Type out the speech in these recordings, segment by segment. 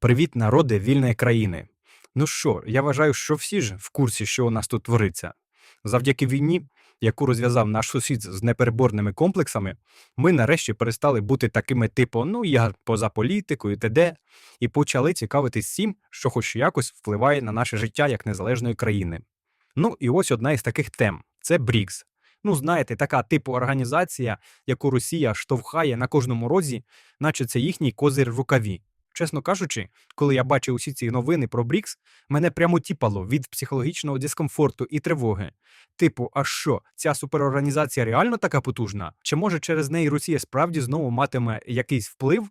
Привіт, народи вільної країни. Ну що, я вважаю, що всі ж в курсі, що у нас тут твориться. Завдяки війні, яку розв'язав наш сусід з непереборними комплексами, ми нарешті перестали бути такими типу, ну я поза політикою, т.д. і почали цікавитись всім, що хоч якось впливає на наше життя як незалежної країни. Ну і ось одна із таких тем це БРІКС. Ну, знаєте, така типу організація, яку Росія штовхає на кожному розі, наче це їхній козир в рукаві. Чесно кажучи, коли я бачив усі ці новини про БРІКС, мене прямо тіпало від психологічного дискомфорту і тривоги. Типу, а що, ця суперорганізація реально така потужна? Чи може через неї Росія справді знову матиме якийсь вплив?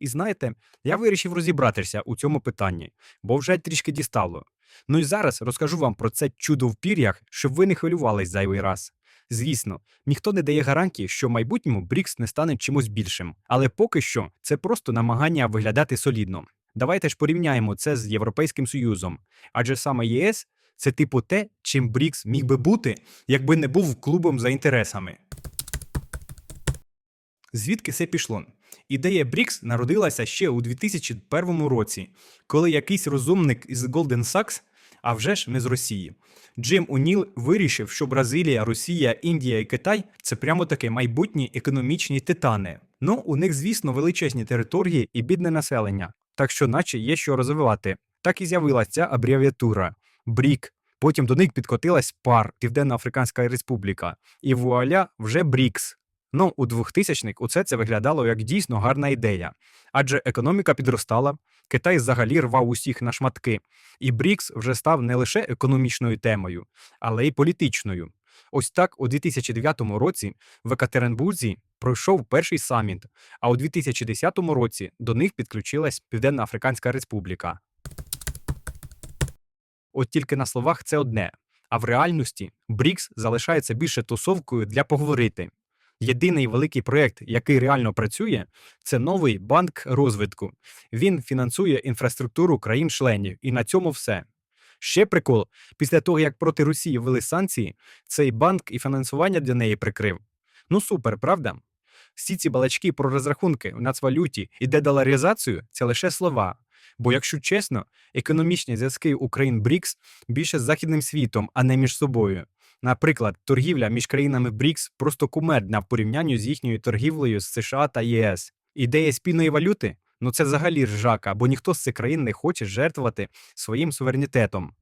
І знаєте, я вирішив розібратися у цьому питанні, бо вже трішки дістало. Ну і зараз розкажу вам про це чудо в пір'ях, щоб ви не хвилювались зайвий раз. Звісно, ніхто не дає гарантії, що в майбутньому БРІКС не стане чимось більшим, але поки що це просто намагання виглядати солідно. Давайте ж порівняємо це з Європейським Союзом, адже саме ЄС це типу те, чим БРІКС міг би бути, якби не був клубом за інтересами. Звідки це пішло? Ідея БРІКС народилася ще у 2001 році, коли якийсь розумник із Goldman Sachs, а вже ж не з Росії, Джим Уніл вирішив, що Бразилія, Росія, Індія і Китай це прямо таки майбутні економічні титани. Ну, у них, звісно, величезні території і бідне населення, так що, наче є що розвивати. Так і з'явилася ця абревіатура БРІК. Потім до них підкотилась ПАР, Південно-Африканська Республіка, і вуаля вже БРІКС. Ну, у 2000-х усе це виглядало як дійсно гарна ідея, адже економіка підростала, Китай взагалі рвав усіх на шматки, і БРІКС вже став не лише економічною темою, але й політичною. Ось так у 2009 році в Екатеринбурзі пройшов перший саміт, а у 2010 році до них підключилась Південно-Африканська Республіка. От тільки на словах це одне, а в реальності БРІКС залишається більше тусовкою для поговорити. Єдиний великий проєкт, який реально працює, це новий банк розвитку. Він фінансує інфраструктуру країн-членів, і на цьому все. Ще прикол: після того, як проти Росії ввели санкції, цей банк і фінансування для неї прикрив. Ну супер, правда? Всі ці балачки про розрахунки в нацвалюті і дедоларизацію це лише слова. Бо, якщо чесно, економічні зв'язки України БРІКС більше з західним світом, а не між собою. Наприклад, торгівля між країнами БРІКС просто кумедна в порівнянні з їхньою торгівлею з США та ЄС. Ідея спільної валюти ну це взагалі ржака, бо ніхто з цих країн не хоче жертвувати своїм суверенітетом.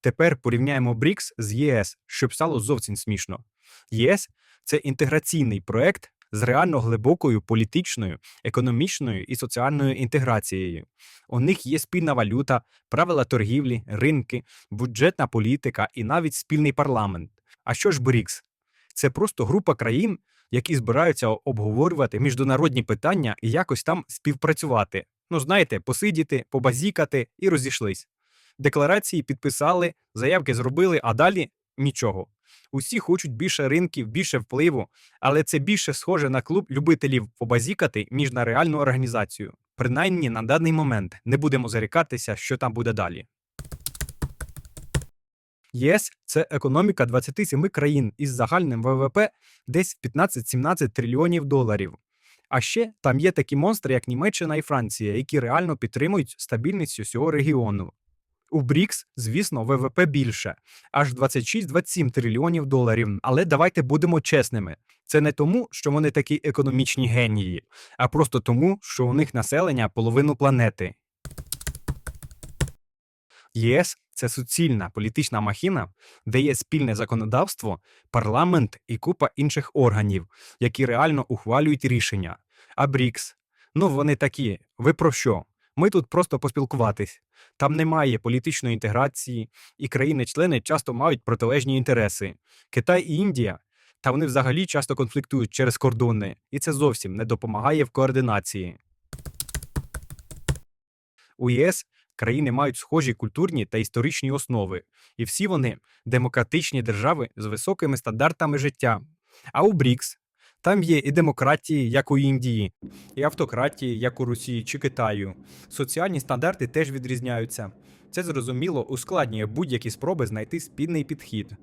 Тепер порівняємо БРІКС з ЄС, щоб стало зовсім смішно. ЄС це інтеграційний проект з реально глибокою політичною, економічною і соціальною інтеграцією. У них є спільна валюта, правила торгівлі, ринки, бюджетна політика і навіть спільний парламент. А що ж БРІКС? Це просто група країн, які збираються обговорювати міжнародні питання і якось там співпрацювати. Ну, знаєте, посидіти, побазікати і розійшлись. Декларації підписали, заявки зробили, а далі нічого. Усі хочуть більше ринків, більше впливу, але це більше схоже на клуб любителів побазікати, ніж на реальну організацію. Принаймні на даний момент не будемо зарікатися, що там буде далі. ЄС це економіка 27 країн із загальним ВВП десь 15-17 трильйонів доларів. А ще там є такі монстри, як Німеччина і Франція, які реально підтримують стабільність усього регіону. У БРІКС, звісно, ВВП більше аж 26-27 трильйонів доларів. Але давайте будемо чесними. Це не тому, що вони такі економічні генії, а просто тому, що у них населення половину планети. ЄС це суцільна політична махіна, де є спільне законодавство, парламент і купа інших органів, які реально ухвалюють рішення. А БРІКС, ну вони такі, ви про що? Ми тут просто поспілкуватись. Там немає політичної інтеграції, і країни-члени часто мають протилежні інтереси. Китай і Індія, та вони взагалі часто конфліктують через кордони, і це зовсім не допомагає в координації. У ЄС країни мають схожі культурні та історичні основи, і всі вони демократичні держави з високими стандартами життя. А у БРІКС там є і демократії, як у Індії, і автократії, як у Росії чи Китаю. Соціальні стандарти теж відрізняються. Це зрозуміло ускладнює будь-які спроби знайти спільний підхід.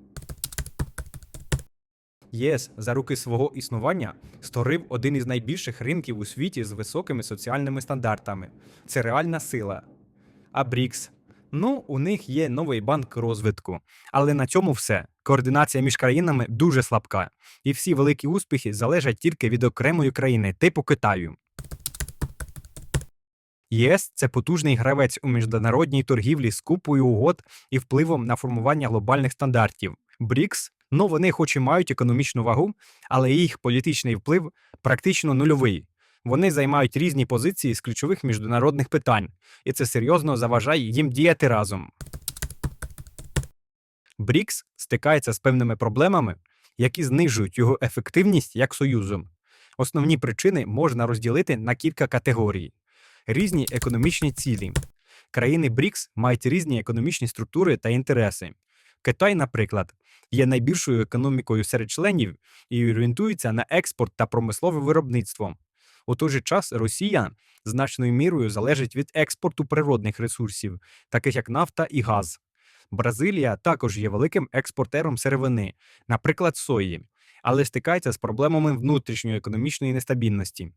ЄС за роки свого існування створив один із найбільших ринків у світі з високими соціальними стандартами. Це реальна сила. А БРІКС? Ну, у них є новий банк розвитку. Але на цьому все. Координація між країнами дуже слабка, і всі великі успіхи залежать тільки від окремої країни, типу Китаю. ЄС це потужний гравець у міжнародній торгівлі з купою угод і впливом на формування глобальних стандартів. БРІКС, ну вони хоч і мають економічну вагу, але їх політичний вплив практично нульовий. Вони займають різні позиції з ключових міжнародних питань, і це серйозно заважає їм діяти разом. БРІКС стикається з певними проблемами, які знижують його ефективність як союзу. Основні причини можна розділити на кілька категорій: різні економічні цілі. Країни БРІКС мають різні економічні структури та інтереси. Китай, наприклад, є найбільшою економікою серед членів і орієнтується на експорт та промислове виробництво. У той же час Росія значною мірою залежить від експорту природних ресурсів, таких як нафта і газ. Бразилія також є великим експортером сировини, наприклад, сої, але стикається з проблемами внутрішньої економічної нестабільності.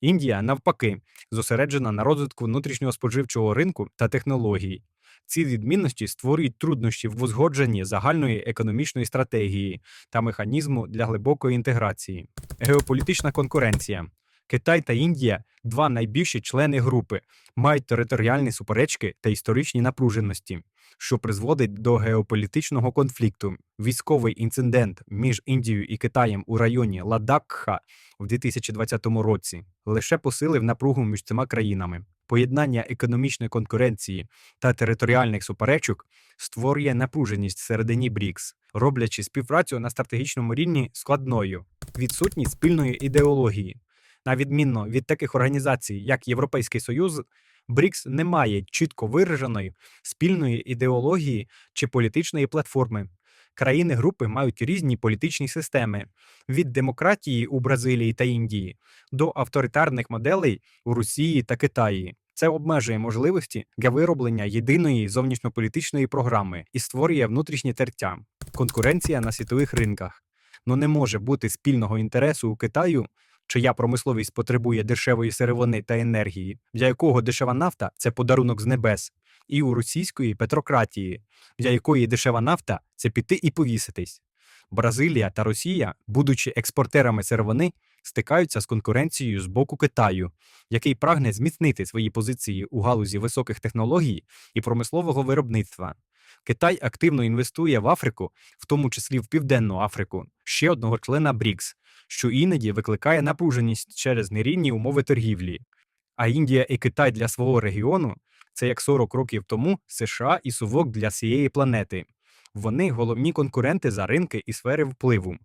Індія, навпаки, зосереджена на розвитку внутрішнього споживчого ринку та технологій. Ці відмінності створюють труднощі в узгодженні загальної економічної стратегії та механізму для глибокої інтеграції. Геополітична конкуренція. Китай та Індія, два найбільші члени групи, мають територіальні суперечки та історичні напруженості, що призводить до геополітичного конфлікту. Військовий інцидент між Індією і Китаєм у районі Ладакха в 2020 році лише посилив напругу між цими країнами. Поєднання економічної конкуренції та територіальних суперечок створює напруженість всередині БРІКС, роблячи співпрацю на стратегічному рівні складною. Відсутність спільної ідеології. На відмінно від таких організацій, як Європейський Союз, БРІКС не має чітко вираженої спільної ідеології чи політичної платформи. Країни групи мають різні політичні системи від демократії у Бразилії та Індії до авторитарних моделей у Росії та Китаї. Це обмежує можливості для вироблення єдиної зовнішньополітичної програми і створює внутрішнє тертя. Конкуренція на світових ринках. Ну не може бути спільного інтересу у Китаю, чия промисловість потребує дешевої сировини та енергії, для якого дешева нафта це подарунок з небес, і у російської петрократії, для якої дешева нафта це піти і повіситись. Бразилія та Росія, будучи експортерами сировини, стикаються з конкуренцією з боку Китаю, який прагне зміцнити свої позиції у галузі високих технологій і промислового виробництва. Китай активно інвестує в Африку, в тому числі в Південну Африку, ще одного члена БРІКС, що іноді викликає напруженість через нерівні умови торгівлі. А Індія і Китай для свого регіону це як 40 років тому США і Сувок для всієї планети. Вони головні конкуренти за ринки і сфери впливу.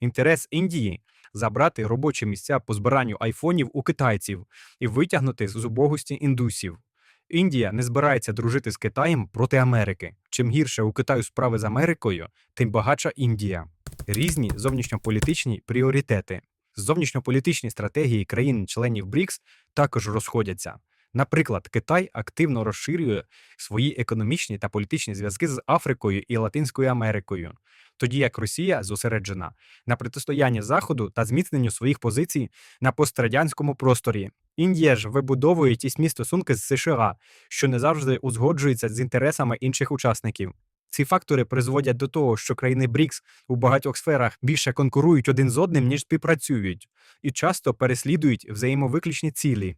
Інтерес Індії забрати робочі місця по збиранню айфонів у китайців і витягнути з убогості індусів. Індія не збирається дружити з Китаєм проти Америки. Чим гірше у Китаю справи з Америкою, тим багатша Індія. Різні зовнішньополітичні пріоритети. Зовнішньополітичні стратегії країн-членів БРІКС також розходяться. Наприклад, Китай активно розширює свої економічні та політичні зв'язки з Африкою і Латинською Америкою, тоді як Росія зосереджена на протистоянні Заходу та зміцненню своїх позицій на пострадянському просторі. Індія ж вибудовує тісні стосунки з США, що не завжди узгоджуються з інтересами інших учасників. Ці фактори призводять до того, що країни БРІКС у багатьох сферах більше конкурують один з одним, ніж співпрацюють, і часто переслідують взаємовиключні цілі.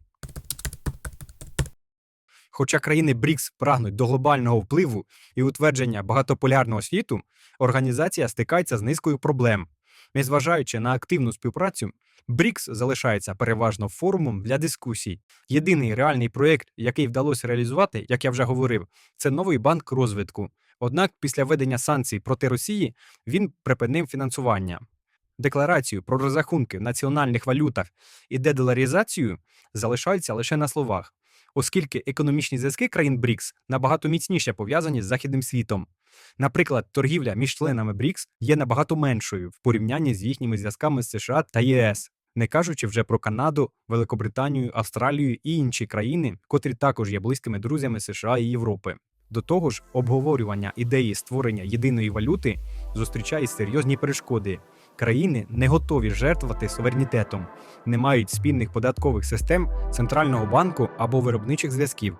Хоча країни БРІКС прагнуть до глобального впливу і утвердження багатополярного світу, організація стикається з низкою проблем. Незважаючи на активну співпрацю, БРІКС залишається переважно форумом для дискусій. Єдиний реальний проєкт, який вдалося реалізувати, як я вже говорив, це новий банк розвитку. Однак після введення санкцій проти Росії він припинив фінансування. Декларацію про розрахунки в національних валютах і дедоларізацію залишаються лише на словах, оскільки економічні зв'язки країн БРІКС набагато міцніше пов'язані з західним світом. Наприклад, торгівля між членами БРІКС є набагато меншою в порівнянні з їхніми зв'язками з США та ЄС, не кажучи вже про Канаду, Великобританію, Австралію і інші країни, котрі також є близькими друзями США і Європи. До того ж, обговорювання ідеї створення єдиної валюти зустрічає серйозні перешкоди, країни не готові жертвувати суверенітетом, не мають спільних податкових систем центрального банку або виробничих зв'язків.